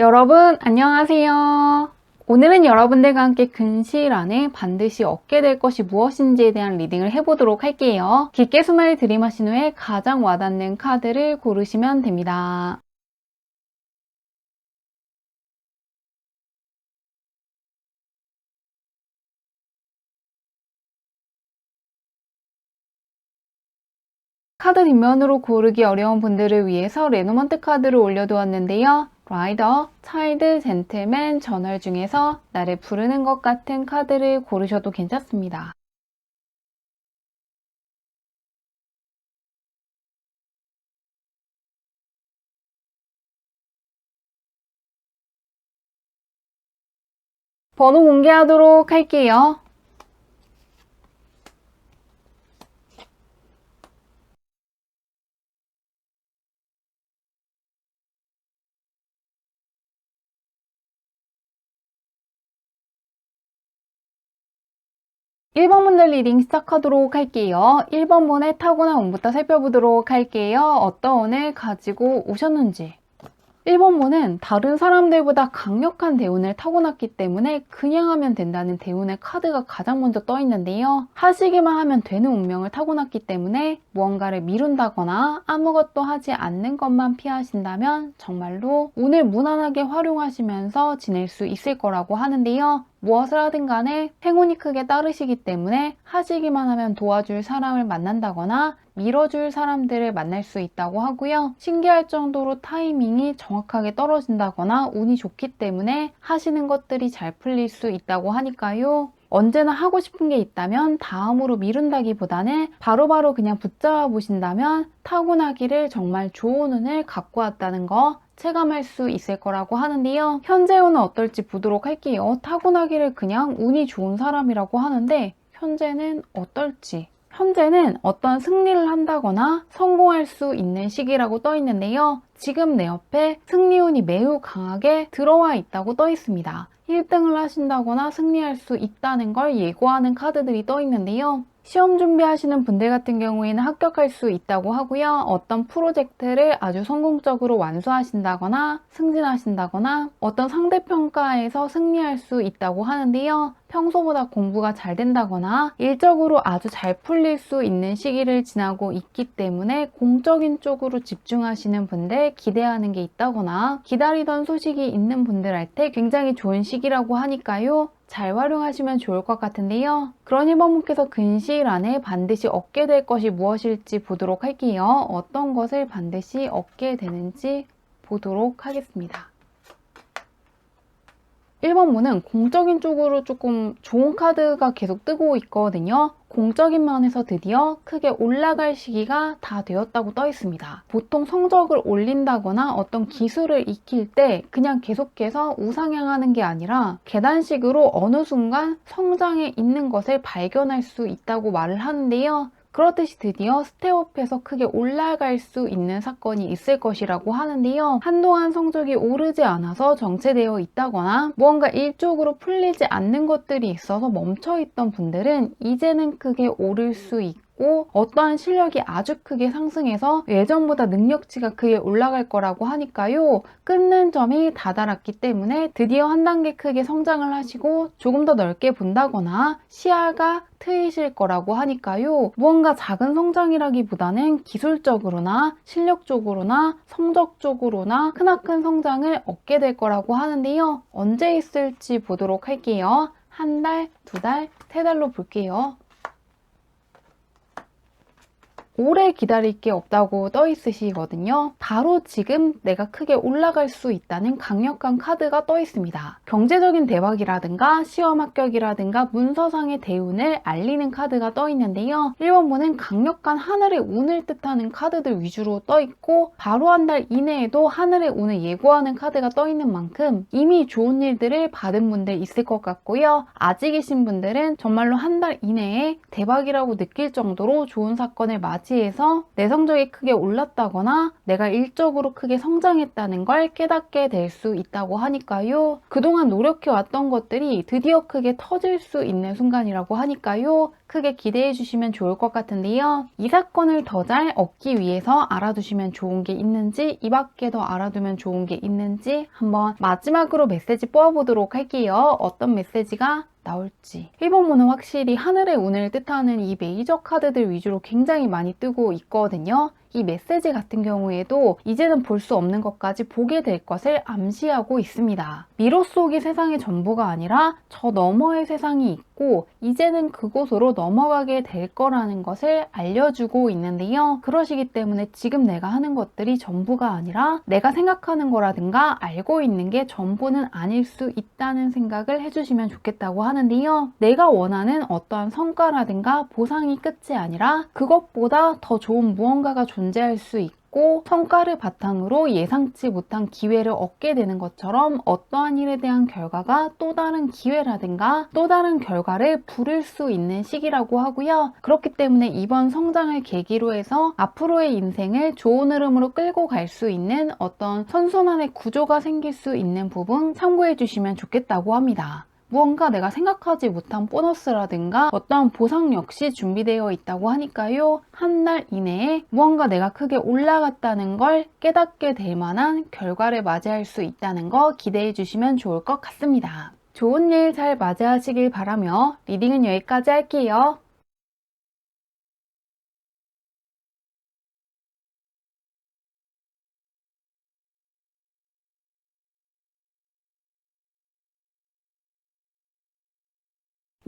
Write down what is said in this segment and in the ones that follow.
여러분, 안녕하세요. 오늘은 여러분들과 함께 근시일 안에 반드시 얻게 될 것이 무엇인지에 대한 리딩을 해보도록 할게요. 깊게 숨을 들이마신 후에 가장 와닿는 카드를 고르시면 됩니다. 카드 뒷면으로 고르기 어려운 분들을 위해서 레노먼트 카드를 올려두었는데요. 라이더, 차일드, 젠틀맨, 저널 중에서 나를 부르는 것 같은 카드를 고르셔도 괜찮습니다. 번호 공개하도록 할게요. 1번 분들 리딩 시작하도록 할게요. 1번 분의 타고난 운부터 살펴보도록 할게요. 어떤 운을 가지고 오셨는지. 1번 분은 다른 사람들보다 강력한 대운을 타고났기 때문에 그냥 하면 된다는 대운의 카드가 가장 먼저 떠 있는데요. 하시기만 하면 되는 운명을 타고났기 때문에 무언가를 미룬다거나 아무것도 하지 않는 것만 피하신다면 정말로 운을 무난하게 활용하시면서 지낼 수 있을 거라고 하는데요. 무엇을 하든 간에 행운이 크게 따르시기 때문에 하시기만 하면 도와줄 사람을 만난다거나 밀어줄 사람들을 만날 수 있다고 하고요. 신기할 정도로 타이밍이 정확하게 떨어진다거나 운이 좋기 때문에 하시는 것들이 잘 풀릴 수 있다고 하니까요. 언제나 하고 싶은 게 있다면 다음으로 미룬다기보다는 바로바로 그냥 붙잡아 보신다면 타고나기를 정말 좋은 운을 갖고 왔다는 거 체감할 수 있을 거라고 하는데요. 현재 운은 어떨지 보도록 할게요. 타고나기를 그냥 운이 좋은 사람이라고 하는데 현재는 어떨지 현재는 어떤 승리를 한다거나 성공할 수 있는 시기라고 떠 있는데요. 지금 내 옆에 승리운이 매우 강하게 들어와 있다고 떠 있습니다. 1등을 하신다거나 승리할 수 있다는 걸 예고하는 카드들이 떠 있는데요. 시험 준비하시는 분들 같은 경우에는 합격할 수 있다고 하고요. 어떤 프로젝트를 아주 성공적으로 완수하신다거나 승진하신다거나 어떤 상대평가에서 승리할 수 있다고 하는데요. 평소보다 공부가 잘 된다거나 일적으로 아주 잘 풀릴 수 있는 시기를 지나고 있기 때문에 공적인 쪽으로 집중하시는 분들 기대하는 게 있다거나 기다리던 소식이 있는 분들한테 굉장히 좋은 시기라고 하니까요. 잘 활용하시면 좋을 것 같은데요. 그런 1번분께서 근시일 안에 반드시 얻게 될 것이 무엇일지 보도록 할게요. 어떤 것을 반드시 얻게 되는지 보도록 하겠습니다. 1번 문은 공적인 쪽으로 조금 좋은 카드가 계속 뜨고 있거든요. 공적인 면에서 드디어 크게 올라갈 시기가 다 되었다고 떠 있습니다. 보통 성적을 올린다거나 어떤 기술을 익힐 때 그냥 계속해서 우상향하는 게 아니라 계단식으로 어느 순간 성장해 있는 것을 발견할 수 있다고 말을 하는데요. 그렇듯이 드디어 스텝업해서 크게 올라갈 수 있는 사건이 있을 것이라고 하는데요. 한동안 성적이 오르지 않아서 정체되어 있다거나 무언가 일쪽으로 풀리지 않는 것들이 있어서 멈춰있던 분들은 이제는 크게 오를 수 있고 있고 어떠한 실력이 아주 크게 상승해서 예전보다 능력치가 크게 올라갈 거라고 하니까요. 끊는 점이 다다랐기 때문에 드디어 한 단계 크게 성장을 하시고 조금 더 넓게 본다거나 시야가 트이실 거라고 하니까요. 무언가 작은 성장이라기보다는 기술적으로나 실력적으로나 성적적으로나 크나큰 성장을 얻게 될 거라고 하는데요. 언제 있을지 보도록 할게요. 한 달, 두 달, 세 달로 볼게요. 오래 기다릴 게 없다고 떠 있으시거든요. 바로 지금 내가 크게 올라갈 수 있다는 강력한 카드가 떠 있습니다. 경제적인 대박이라든가 시험 합격이라든가 문서상의 대운을 알리는 카드가 떠 있는데요. 1번분은 강력한 하늘의 운을 뜻하는 카드들 위주로 떠 있고 바로 한 달 이내에도 하늘의 운을 예고하는 카드가 떠 있는 만큼 이미 좋은 일들을 받은 분들 있을 것 같고요. 아직 이신 분들은 정말로 한 달 이내에 대박이라고 느낄 정도로 좋은 사건을 맞이 맞이해서 내 성적이 크게 올랐다거나 내가 일적으로 크게 성장했다는 걸 깨닫게 될 수 있다고 하니까요. 그동안 노력해왔던 것들이 드디어 크게 터질 수 있는 순간이라고 하니까요. 크게 기대해 주시면 좋을 것 같은데요. 이 사건을 더 잘 얻기 위해서 알아두시면 좋은 게 있는지 이 밖에 더 알아두면 좋은 게 있는지 한번 마지막으로 메시지 뽑아보도록 할게요. 어떤 메시지가 나올지 1번문은 확실히 하늘의 운을 뜻하는 이 메이저 카드들 위주로 굉장히 많이 뜨고 있거든요. 이 메시지 같은 경우에도 이제는 볼 수 없는 것까지 보게 될 것을 암시하고 있습니다. 미로 속이 세상의 전부가 아니라 저 너머의 세상이 있고 이제는 그곳으로 넘어가게 될 거라는 것을 알려주고 있는데요. 그러시기 때문에 지금 내가 하는 것들이 전부가 아니라 내가 생각하는 거라든가 알고 있는 게 전부는 아닐 수 있다는 생각을 해주시면 좋겠다고 하는데요. 내가 원하는 어떠한 성과라든가 보상이 끝이 아니라 그것보다 더 좋은 무언가가 존 재할 수 있고 성과를 바탕으로 예상치 못한 기회를 얻게 되는 것처럼 어떠한 일에 대한 결과가 또 다른 기회라든가 또 다른 결과를 부를 수 있는 시기라고 하고요. 그렇기 때문에 이번 성장을 계기로 해서 앞으로의 인생을 좋은 흐름으로 끌고 갈 수 있는 어떤 선순환의 구조가 생길 수 있는 부분 참고해 주시면 좋겠다고 합니다. 무언가 내가 생각하지 못한 보너스라든가 어떠한 보상 역시 준비되어 있다고 하니까요. 한 달 이내에 무언가 내가 크게 올라갔다는 걸 깨닫게 될 만한 결과를 맞이할 수 있다는 거 기대해 주시면 좋을 것 같습니다. 좋은 일 잘 맞이하시길 바라며 리딩은 여기까지 할게요.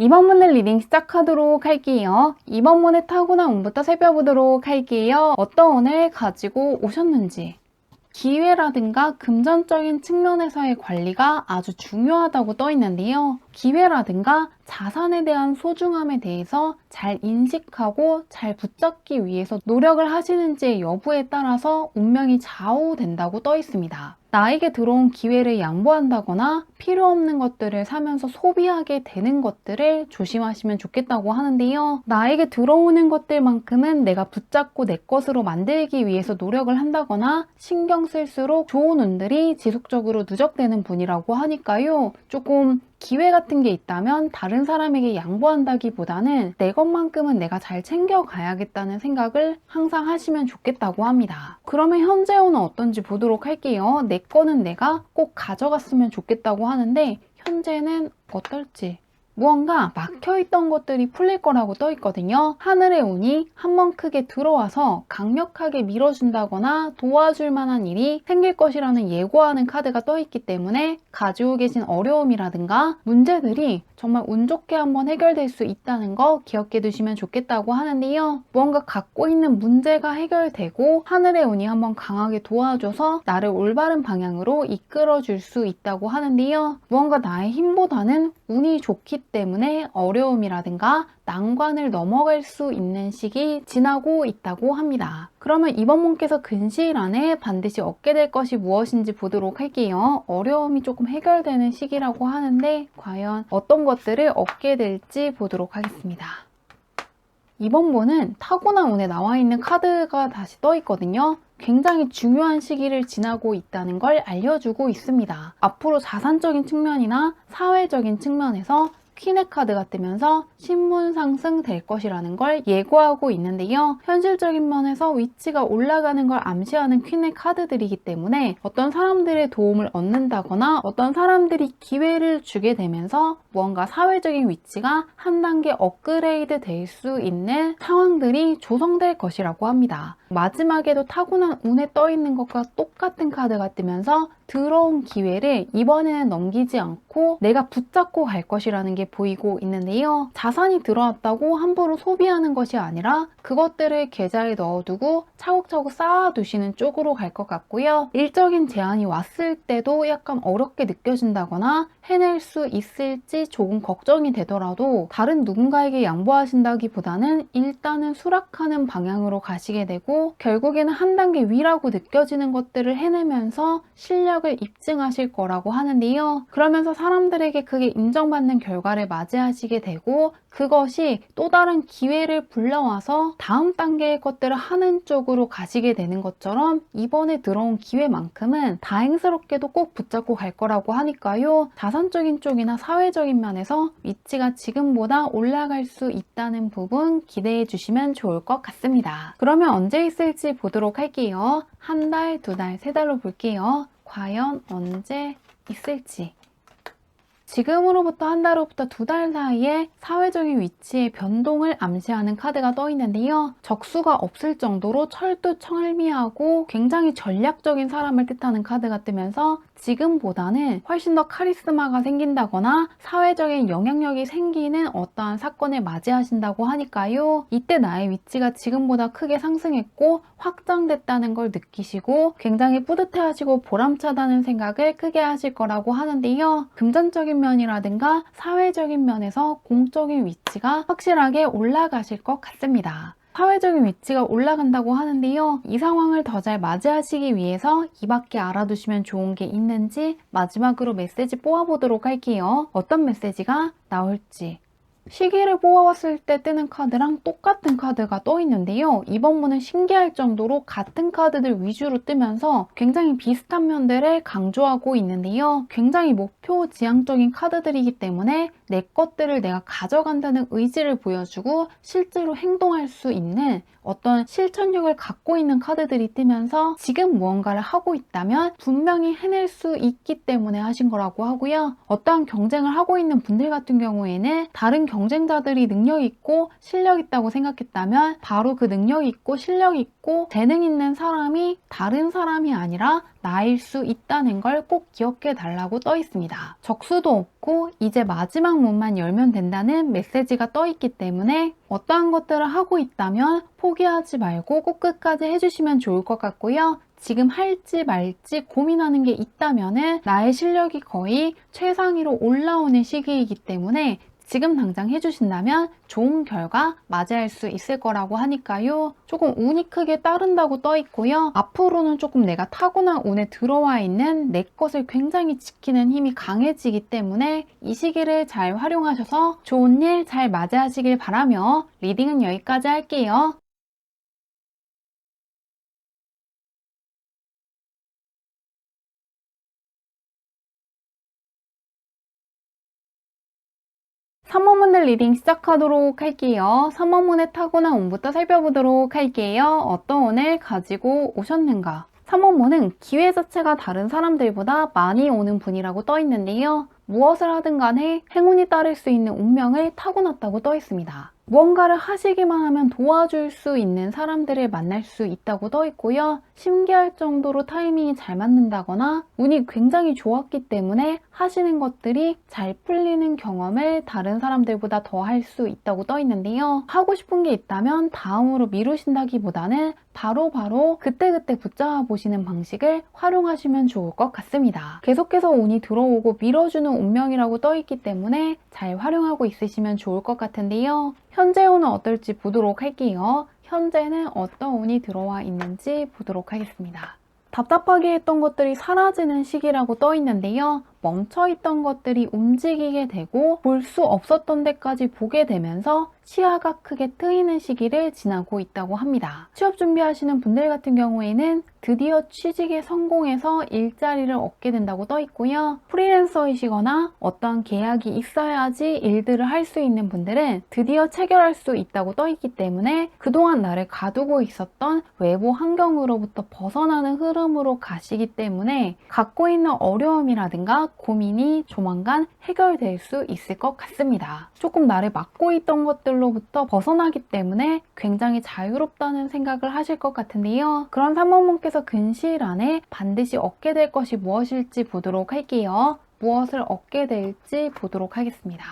이번 문을 리딩 시작하도록 할게요. 이번 문의 타고난 운부터 살펴보도록 할게요. 어떤 운을 가지고 오셨는지. 기회라든가 금전적인 측면에서의 관리가 아주 중요하다고 떠 있는데요. 기회라든가 자산에 대한 소중함에 대해서 잘 인식하고 잘 붙잡기 위해서 노력을 하시는지의 여부에 따라서 운명이 좌우된다고 떠 있습니다. 나에게 들어온 기회를 양보한다거나 필요 없는 것들을 사면서 소비하게 되는 것들을 조심하시면 좋겠다고 하는데요. 나에게 들어오는 것들만큼은 내가 붙잡고 내 것으로 만들기 위해서 노력을 한다거나 신경 쓸수록 좋은 운들이 지속적으로 누적되는 분이라고 하니까요. 조금 기회 같은 게 있다면 다른 사람에게 양보한다기보다는 내 것만큼은 내가 잘 챙겨가야겠다는 생각을 항상 하시면 좋겠다고 합니다. 그러면 현재 오는 어떤지 보도록 할게요. 내 거는 내가 꼭 가져갔으면 좋겠다고 하는데 현재는 어떨지 무언가 막혀있던 것들이 풀릴 거라고 떠 있거든요. 하늘의 운이 한 번 크게 들어와서 강력하게 밀어준다거나 도와줄 만한 일이 생길 것이라는 예고하는 카드가 떠 있기 때문에 가지고 계신 어려움이라든가 문제들이 정말 운 좋게 한번 해결될 수 있다는 거 기억해 두시면 좋겠다고 하는데요. 무언가 갖고 있는 문제가 해결되고 하늘의 운이 한번 강하게 도와줘서 나를 올바른 방향으로 이끌어 줄 수 있다고 하는데요. 무언가 나의 힘보다는 운이 좋기 때문에 어려움이라든가 난관을 넘어갈 수 있는 시기 지나고 있다고 합니다. 그러면 이번 문께서 근시일 안에 반드시 얻게 될 것이 무엇인지 보도록 할게요. 어려움이 조금 해결되는 시기라고 하는데 과연 어떤 것들을 얻게 될지 보도록 하겠습니다. 이번 분은 타고난 운에 나와 있는 카드가 다시 떠 있거든요. 굉장히 중요한 시기를 지나고 있다는 걸 알려주고 있습니다. 앞으로 자산적인 측면이나 사회적인 측면에서 퀸의 카드가 뜨면서 신분 상승 될 것이라는 걸 예고하고 있는데요. 현실적인 면에서 위치가 올라가는 걸 암시하는 퀸의 카드들이기 때문에 어떤 사람들의 도움을 얻는다거나 어떤 사람들이 기회를 주게 되면서 무언가 사회적인 위치가 한 단계 업그레이드 될 수 있는 상황들이 조성될 것이라고 합니다. 마지막에도 타고난 운에 떠 있는 것과 똑같은 카드가 뜨면서 들어온 기회를 이번에는 넘기지 않고 내가 붙잡고 갈 것이라는 게 보이고 있는데요. 자산이 들어왔다고 함부로 소비하는 것이 아니라 그것들을 계좌에 넣어두고 차곡차곡 쌓아두시는 쪽으로 갈 것 같고요. 일적인 제한이 왔을 때도 약간 어렵게 느껴진다거나 해낼 수 있을지 조금 걱정이 되더라도 다른 누군가에게 양보하신다기보다는 일단은 수락하는 방향으로 가시게 되고 결국에는 한 단계 위라고 느껴지는 것들을 해내면서 실력을 입증하실 거라고 하는데요. 그러면서 사람들에게 그게 인정받는 결과를 맞이하시게 되고 그것이 또 다른 기회를 불러와서 다음 단계의 것들을 하는 쪽으로 가시게 되는 것처럼 이번에 들어온 기회만큼은 다행스럽게도 꼭 붙잡고 갈 거라고 하니까요. 자산적인 쪽이나 사회적인 면에서 위치가 지금보다 올라갈 수 있다는 부분 기대해 주시면 좋을 것 같습니다. 그러면 언제 있을지 보도록 할게요. 한 달, 두 달, 세 달로 볼게요. 과연 언제 있을지. 지금으로부터 한달 후부터 두 달 사이에 사회적인 위치의 변동을 암시하는 카드가 떠 있는데요. 적수가 없을 정도로 철두철미하고 굉장히 전략적인 사람을 뜻하는 카드가 뜨면서 지금보다는 훨씬 더 카리스마가 생긴다거나 사회적인 영향력이 생기는 어떠한 사건을 맞이하신다고 하니까요. 이때 나의 위치가 지금보다 크게 상승했고 확장됐다는 걸 느끼시고 굉장히 뿌듯해하시고 보람차다는 생각을 크게 하실 거라고 하는데요. 금전적인 면이라든가 사회적인 면에서 공적인 위치가 확실하게 올라가실 것 같습니다. 사회적인 위치가 올라간다고 하는데요. 이 상황을 더 잘 맞이하시기 위해서 이 밖에 알아두시면 좋은 게 있는지 마지막으로 메시지 뽑아보도록 할게요. 어떤 메시지가 나올지. 시기를 뽑아왔을 때 뜨는 카드랑 똑같은 카드가 떠 있는데요. 이번 분은 신기할 정도로 같은 카드들 위주로 뜨면서 굉장히 비슷한 면들을 강조하고 있는데요. 굉장히 목표 지향적인 카드들이기 때문에 내 것들을 내가 가져간다는 의지를 보여주고 실제로 행동할 수 있는 어떤 실천력을 갖고 있는 카드들이 뜨면서 지금 무언가를 하고 있다면 분명히 해낼 수 있기 때문에 하신 거라고 하고요. 어떠한 경쟁을 하고 있는 분들 같은 경우에는 다른 경쟁자들이 능력 있고 실력 있다고 생각했다면 바로 그 능력 있고 실력 있고 재능 있는 사람이 다른 사람이 아니라 나일 수 있다는 걸 꼭 기억해 달라고 떠 있습니다. 적수도 없고 이제 마지막 문만 열면 된다는 메시지가 떠 있기 때문에 어떠한 것들을 하고 있다면 포기하지 말고 꼭 끝까지 해주시면 좋을 것 같고요. 지금 할지 말지 고민하는 게 있다면은 나의 실력이 거의 최상위로 올라오는 시기이기 때문에 지금 당장 해주신다면 좋은 결과 맞이할 수 있을 거라고 하니까요. 조금 운이 크게 따른다고 떠 있고요. 앞으로는 조금 내가 타고난 운에 들어와 있는 내 것을 굉장히 지키는 힘이 강해지기 때문에 이 시기를 잘 활용하셔서 좋은 일 잘 맞이하시길 바라며 리딩은 여기까지 할게요. 삼번문들 리딩 시작하도록 할게요. 3번문의 타고난 운부터 살펴보도록 할게요. 어떤 운을 가지고 오셨는가? 3번문은 기회 자체가 다른 사람들보다 많이 오는 분이라고 떠 있는데요. 무엇을 하든 간에 행운이 따를 수 있는 운명을 타고났다고 떠 있습니다. 무언가를 하시기만 하면 도와줄 수 있는 사람들을 만날 수 있다고 떠 있고요. 신기할 정도로 타이밍이 잘 맞는다거나 운이 굉장히 좋았기 때문에 하시는 것들이 잘 풀리는 경험을 다른 사람들보다 더 할 수 있다고 떠 있는데요. 하고 싶은 게 있다면 다음으로 미루신다기보다는 바로바로 그때그때 붙잡아 보시는 방식을 활용하시면 좋을 것 같습니다. 계속해서 운이 들어오고 밀어주는 운명이라고 떠 있기 때문에 잘 활용하고 있으시면 좋을 것 같은데요. 현재 운은 어떨지 보도록 할게요. 현재는 어떤 운이 들어와 있는지 보도록 하겠습니다. 답답하게 했던 것들이 사라지는 시기라고 떠 있는데요. 멈춰있던 것들이 움직이게 되고 볼 수 없었던 데까지 보게 되면서 시야가 크게 트이는 시기를 지나고 있다고 합니다. 취업 준비하시는 분들 같은 경우에는 드디어 취직에 성공해서 일자리를 얻게 된다고 떠 있고요. 프리랜서이시거나 어떤 계약이 있어야지 일들을 할 수 있는 분들은 드디어 체결할 수 있다고 떠 있기 때문에 그동안 나를 가두고 있었던 외부 환경으로부터 벗어나는 흐름으로 가시기 때문에 갖고 있는 어려움이라든가 고민이 조만간 해결될 수 있을 것 같습니다. 조금 나를 막고 있던 것들로부터 벗어나기 때문에 굉장히 자유롭다는 생각을 하실 것 같은데요. 그런 사모님께서 근시일 안에 반드시 얻게 될 것이 무엇일지 보도록 할게요. 무엇을 얻게 될지 보도록 하겠습니다.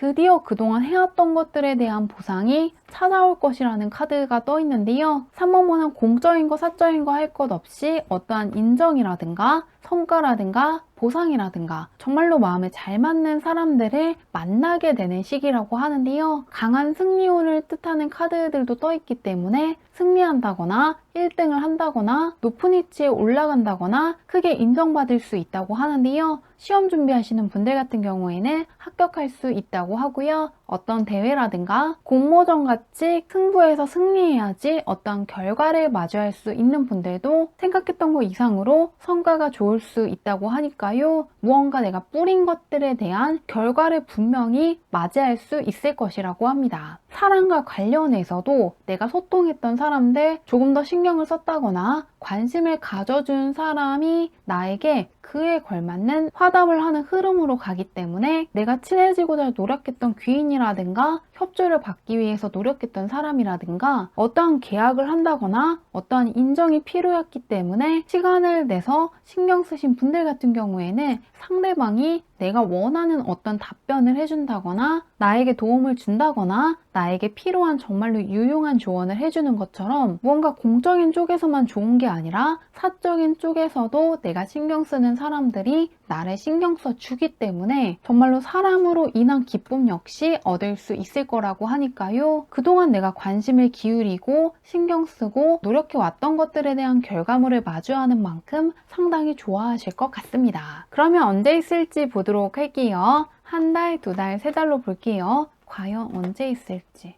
드디어 그동안 해왔던 것들에 대한 보상이 찾아올 것이라는 카드가 떠 있는데요. 3번문은 공적인 거, 사적인 거 할 것 없이 어떠한 인정이라든가 성과라든가 보상이라든가 정말로 마음에 잘 맞는 사람들을 만나게 되는 시기라고 하는데요. 강한 승리운을 뜻하는 카드들도 떠 있기 때문에 승리한다거나 1등을 한다거나 높은 위치에 올라간다거나 크게 인정받을 수 있다고 하는데요. 시험 준비하시는 분들 같은 경우에는 합격할 수 있다고 하고요. 어떤 대회라든가 공모전 같이 승부에서 승리해야지 어떤 결과를 마주할 수 있는 분들도 생각했던 것 이상으로 성과가 좋을 수 있다고 하니까요. 무언가 내가 뿌린 것들에 대한 결과를 분명히 맞이할 수 있을 것이라고 합니다. 사랑과 관련해서도 내가 소통했던 사람들 조금 더 신경을 썼다거나 관심을 가져준 사람이 나에게 그에 걸맞는 화답을 하는 흐름으로 가기 때문에 내가 친해지고자 노력했던 귀인이라든가 협조를 받기 위해서 노력했던 사람이라든가 어떠한 계약을 한다거나 어떠한 인정이 필요했기 때문에 시간을 내서 신경 쓰신 분들 같은 경우에는 상대방이 내가 원하는 어떤 답변을 해준다거나 나에게 도움을 준다거나 나에게 필요한 정말로 유용한 조언을 해주는 것처럼 무언가 공적인 쪽에서만 좋은 게 아니라 사적인 쪽에서도 내가 신경 쓰는 사람들이 나를 신경 써 주기 때문에 정말로 사람으로 인한 기쁨 역시 얻을 수 있을 거라고 하니까요. 그동안 내가 관심을 기울이고 신경 쓰고 노력해 왔던 것들에 대한 결과물을 마주하는 만큼 상당히 좋아하실 것 같습니다. 그러면 언제 있을지 보도록 할게요. 한 달, 두 달, 세 달로 볼게요. 과연 언제 있을지.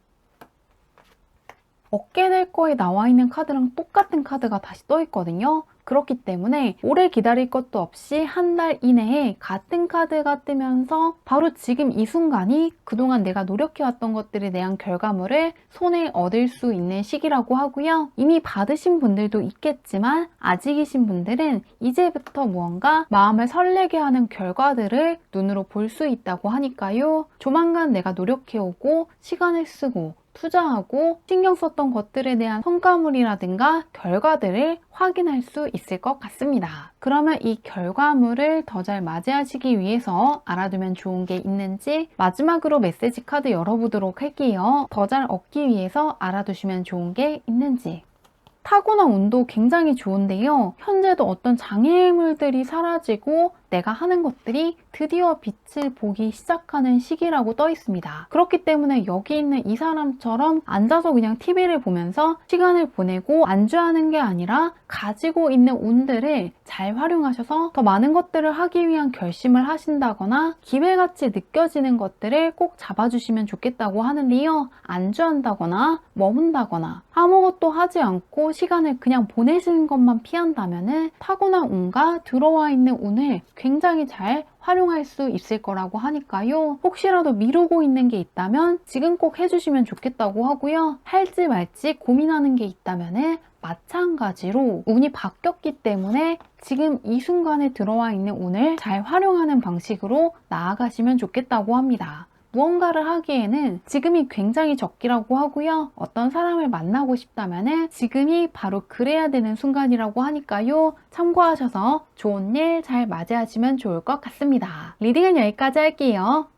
얻게 될 거에 나와 있는 카드랑 똑같은 카드가 다시 떠 있거든요. 그렇기 때문에 오래 기다릴 것도 없이 한 달 이내에 같은 카드가 뜨면서 바로 지금 이 순간이 그동안 내가 노력해왔던 것들에 대한 결과물을 손에 얻을 수 있는 시기라고 하고요. 이미 받으신 분들도 있겠지만 아직이신 분들은 이제부터 무언가 마음을 설레게 하는 결과들을 눈으로 볼 수 있다고 하니까요. 조만간 내가 노력해오고 시간을 쓰고 투자하고 신경 썼던 것들에 대한 성과물이라든가 결과들을 확인할 수 있을 것 같습니다. 그러면 이 결과물을 더 잘 맞이하시기 위해서 알아두면 좋은 게 있는지 마지막으로 메시지 카드 열어보도록 할게요. 더 잘 얻기 위해서 알아두시면 좋은 게 있는지. 타고난 운도 굉장히 좋은데요. 현재도 어떤 장애물들이 사라지고 내가 하는 것들이 드디어 빛을 보기 시작하는 시기라고 떠 있습니다. 그렇기 때문에 여기 있는 이 사람처럼 앉아서 그냥 TV를 보면서 시간을 보내고 안주하는 게 아니라 가지고 있는 운들을 잘 활용하셔서 더 많은 것들을 하기 위한 결심을 하신다거나 기회같이 느껴지는 것들을 꼭 잡아주시면 좋겠다고 하는데요. 안주한다거나 머문다거나 아무것도 하지 않고 시간을 그냥 보내시는 것만 피한다면 타고난 운과 들어와 있는 운을 굉장히 잘 활용할 수 있을 거라고 하니까요. 혹시라도 미루고 있는 게 있다면 지금 꼭 해주시면 좋겠다고 하고요. 할지 말지 고민하는 게 있다면 마찬가지로 운이 바뀌었기 때문에 지금 이 순간에 들어와 있는 운을 잘 활용하는 방식으로 나아가시면 좋겠다고 합니다. 무언가를 하기에는 지금이 굉장히 적기라고 하고요. 어떤 사람을 만나고 싶다면 지금이 바로 그래야 되는 순간이라고 하니까요. 참고하셔서 좋은 일 잘 맞이하시면 좋을 것 같습니다. 리딩은 여기까지 할게요.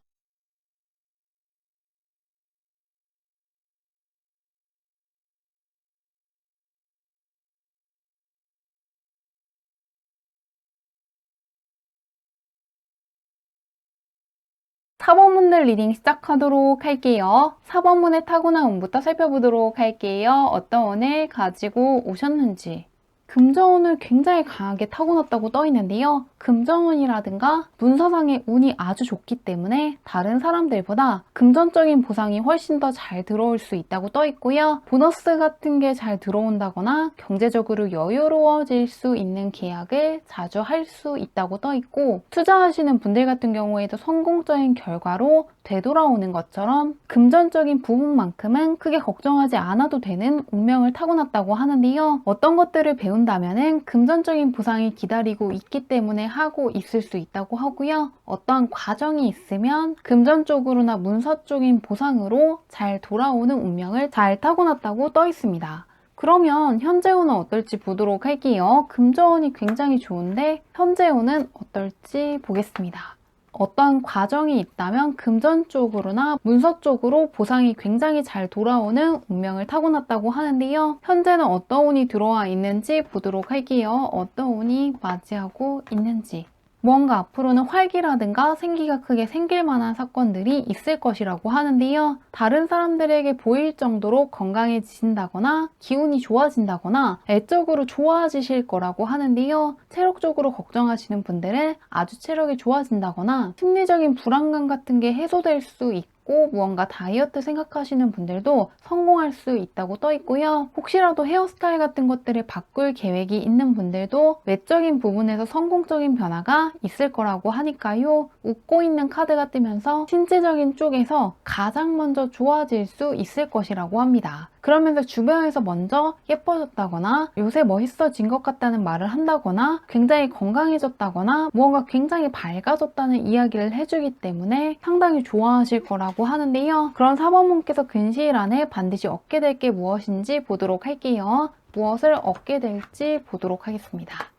사번분들 리딩 시작하도록 할게요. 4번문의 타고난 운부터 살펴보도록 할게요. 어떤 운을 가지고 오셨는지. 금전운을 굉장히 강하게 타고났다고 떠 있는데요. 금전운이라든가 문서상의 운이 아주 좋기 때문에 다른 사람들보다 금전적인 보상이 훨씬 더 잘 들어올 수 있다고 떠 있고요. 보너스 같은 게 잘 들어온다거나 경제적으로 여유로워질 수 있는 계약을 자주 할 수 있다고 떠 있고 투자하시는 분들 같은 경우에도 성공적인 결과로 되돌아오는 것처럼 금전적인 부분만큼은 크게 걱정하지 않아도 되는 운명을 타고났다고 하는데요. 어떤 것들을 배운다면 금전적인 보상이 기다리고 있기 때문에 하고 있을 수 있다고 하고요. 어떠한 과정이 있으면 금전 쪽으로나 문서 쪽인 보상으로 잘 돌아오는 운명을 잘 타고났다고 떠 있습니다. 그러면 현재운은 어떨지 보도록 할게요. 금전운이 굉장히 좋은데 현재운은 어떨지 보겠습니다. 어떠한 과정이 있다면 금전 쪽으로나 문서 쪽으로 보상이 굉장히 잘 돌아오는 운명을 타고났다고 하는데요. 현재는 어떤 운이 들어와 있는지 보도록 할게요. 어떤 운이 맞이하고 있는지. 무언가 앞으로는 활기라든가 생기가 크게 생길 만한 사건들이 있을 것이라고 하는데요. 다른 사람들에게 보일 정도로 건강해지신다거나 기운이 좋아진다거나 애적으로 좋아지실 거라고 하는데요. 체력적으로 걱정하시는 분들은 아주 체력이 좋아진다거나 심리적인 불안감 같은 게 해소될 수 있고 있고 무언가 다이어트 생각하시는 분들도 성공할 수 있다고 떠 있고요. 혹시라도 헤어스타일 같은 것들을 바꿀 계획이 있는 분들도 외적인 부분에서 성공적인 변화가 있을 거라고 하니까요. 웃고 있는 카드가 뜨면서 신체적인 쪽에서 가장 먼저 좋아질 수 있을 것이라고 합니다. 그러면서 주변에서 먼저 예뻐졌다거나 요새 멋있어진 것 같다는 말을 한다거나 굉장히 건강해졌다거나 무언가 굉장히 밝아졌다는 이야기를 해주기 때문에 상당히 좋아하실 거라고 하는데요. 그런 사범분께서 근시일 안에 반드시 얻게 될 게 무엇인지 보도록 할게요. 무엇을 얻게 될지 보도록 하겠습니다.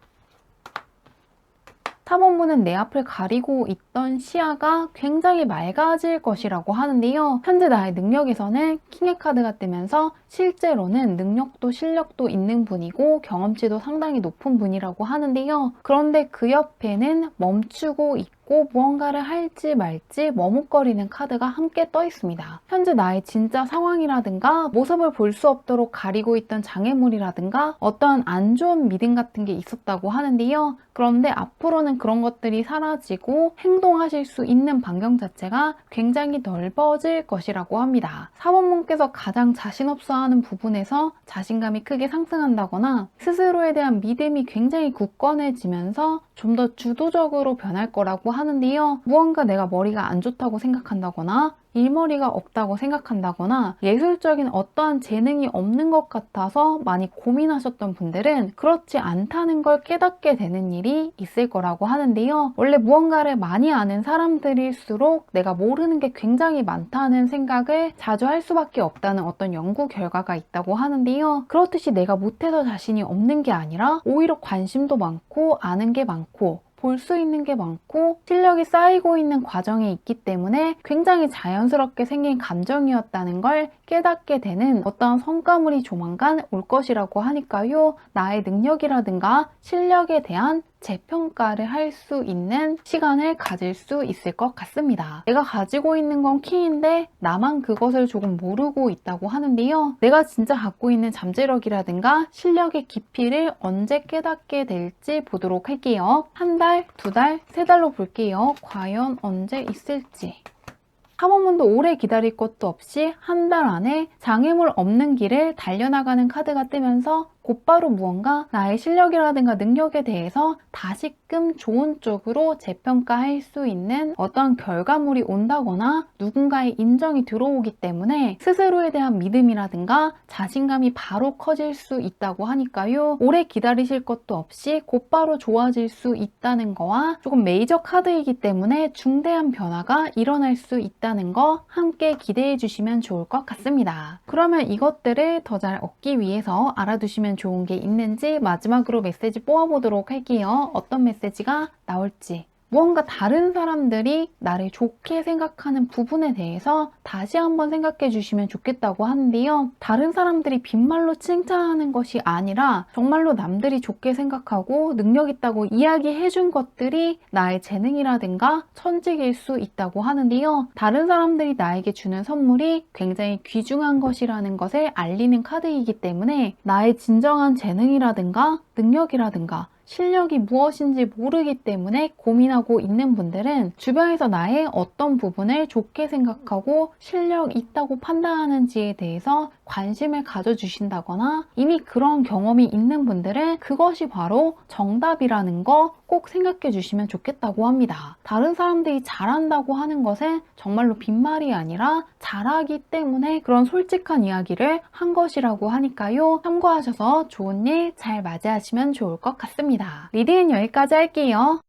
4번분은 내 앞을 가리고 있던 시야가 굉장히 맑아질 것이라고 하는데요. 현재 나의 능력에서는 킹의 카드가 뜨면서 실제로는 능력도 실력도 있는 분이고 경험치도 상당히 높은 분이라고 하는데요. 그런데 그 옆에는 멈추고 있고 있고 무언가를 할지 말지 머뭇거리는 카드가 함께 떠 있습니다. 현재 나의 진짜 상황이라든가 모습을 볼 수 없도록 가리고 있던 장애물이라든가 어떠한 안 좋은 믿음 같은 게 있었다고 하는데요. 그런데 앞으로는 그런 것들이 사라지고 행동하실 수 있는 반경 자체가 굉장히 넓어질 것이라고 합니다. 사원분께서 가장 자신 없어 하는 부분에서 자신감이 크게 상승한다거나 스스로에 대한 믿음이 굉장히 굳건해지면서 좀 더 주도적으로 변할 거라고 하는데요. 무언가 내가 머리가 안 좋다고 생각한다거나 일머리가 없다고 생각한다거나 예술적인 어떠한 재능이 없는 것 같아서 많이 고민하셨던 분들은 그렇지 않다는 걸 깨닫게 되는 일이 있을 거라고 하는데요. 원래 무언가를 많이 아는 사람들일수록 내가 모르는 게 굉장히 많다는 생각을 자주 할 수밖에 없다는 어떤 연구 결과가 있다고 하는데요. 그렇듯이 내가 못해서 자신이 없는 게 아니라 오히려 관심도 많고 아는 게 많고 볼 수 있는 게 많고 실력이 쌓이고 있는 과정에 있기 때문에 굉장히 자연스럽게 생긴 감정이었다는 걸 깨닫게 되는 어떤 성과물이 조만간 올 것이라고 하니까요. 나의 능력이라든가 실력에 대한 재평가를 할 수 있는 시간을 가질 수 있을 것 같습니다. 내가 가지고 있는 건 키인데 나만 그것을 조금 모르고 있다고 하는데요. 내가 진짜 갖고 있는 잠재력이라든가 실력의 깊이를 언제 깨닫게 될지 보도록 할게요. 한 달, 두 달, 세 달로 볼게요. 과연 언제 있을지. 탐험문도 오래 기다릴 것도 없이 한 달 안에 장애물 없는 길을 달려나가는 카드가 뜨면서 곧바로 무언가 나의 실력이라든가 능력에 대해서 다시금 좋은 쪽으로 재평가할 수 있는 어떤 결과물이 온다거나 누군가의 인정이 들어오기 때문에 스스로에 대한 믿음이라든가 자신감이 바로 커질 수 있다고 하니까요. 오래 기다리실 것도 없이 곧바로 좋아질 수 있다는 거와 조금 메이저 카드이기 때문에 중대한 변화가 일어날 수 있다는 거 함께 기대해 주시면 좋을 것 같습니다. 그러면 이것들을 더 잘 얻기 위해서 알아두시 면 좋은 게 있는지 마지막으로 메시지 뽑아보도록 할게요. 어떤 메시지가 나올지. 무언가 다른 사람들이 나를 좋게 생각하는 부분에 대해서 다시 한번 생각해 주시면 좋겠다고 하는데요. 다른 사람들이 빈말로 칭찬하는 것이 아니라 정말로 남들이 좋게 생각하고 능력 있다고 이야기해 준 것들이 나의 재능이라든가 천직일 수 있다고 하는데요. 다른 사람들이 나에게 주는 선물이 굉장히 귀중한 것이라는 것을 알리는 카드이기 때문에 나의 진정한 재능이라든가 능력이라든가 실력이 무엇인지 모르기 때문에 고민하고 있는 분들은 주변에서 나의 어떤 부분을 좋게 생각하고 실력 있다고 판단하는지에 대해서 관심을 가져주신다거나 이미 그런 경험이 있는 분들은 그것이 바로 정답이라는 거 꼭 생각해 주시면 좋겠다고 합니다. 다른 사람들이 잘한다고 하는 것은 정말로 빈말이 아니라 잘하기 때문에 그런 솔직한 이야기를 한 것이라고 하니까요. 참고하셔서 좋은 일 잘 맞이하시면 좋을 것 같습니다. 리딩은 여기까지 할게요.